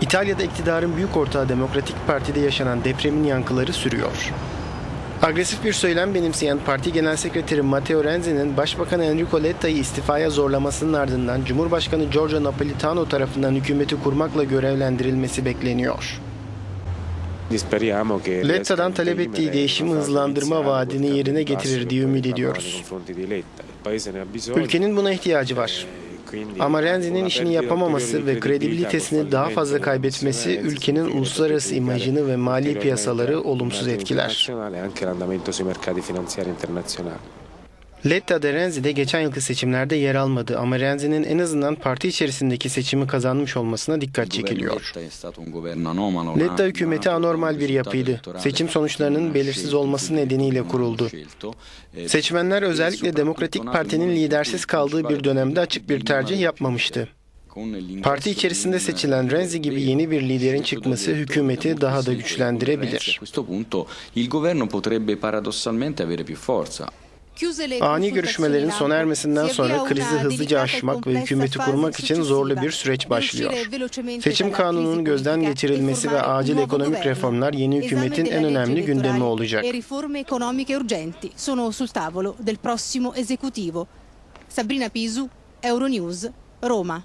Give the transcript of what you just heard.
İtalya'da iktidarın büyük ortağı Demokratik Parti'de yaşanan depremin yankıları sürüyor. Agresif bir söylem benimseyen parti genel sekreteri Matteo Renzi'nin Başbakan Enrico Letta'yı istifaya zorlamasının ardından Cumhurbaşkanı Giorgio Napolitano tarafından hükümeti kurmakla görevlendirilmesi bekleniyor. Letta'dan talep ettiği değişimi hızlandırma vaadini yerine getirir diye ümit ediyoruz. Ülkenin buna ihtiyacı var. Ama Renzi'nin işini yapamaması ve kredibilitesini daha fazla kaybetmesi ülkenin uluslararası imajını ve mali piyasaları olumsuz etkiler. Letta de Renzi de geçen yılki seçimlerde yer almadı ama Renzi'nin en azından parti içerisindeki seçimi kazanmış olmasına dikkat çekiliyor. Letta hükümeti anormal bir yapıydı. Seçim sonuçlarının belirsiz olması nedeniyle kuruldu. Seçmenler özellikle Demokratik Parti'nin lidersiz kaldığı bir dönemde açık bir tercih yapmamıştı. Parti içerisinde seçilen Renzi gibi yeni bir liderin çıkması hükümeti daha da güçlendirebilir. Ani görüşmelerin sona ermesinden sonra krizi hızlıca aşmak ve hükümeti kurmak için zorlu bir süreç başlıyor. Seçim kanununun gözden geçirilmesi ve acil ekonomik reformlar yeni hükümetin en önemli gündemi olacak. Sabrina Pisu, Euronews, Roma.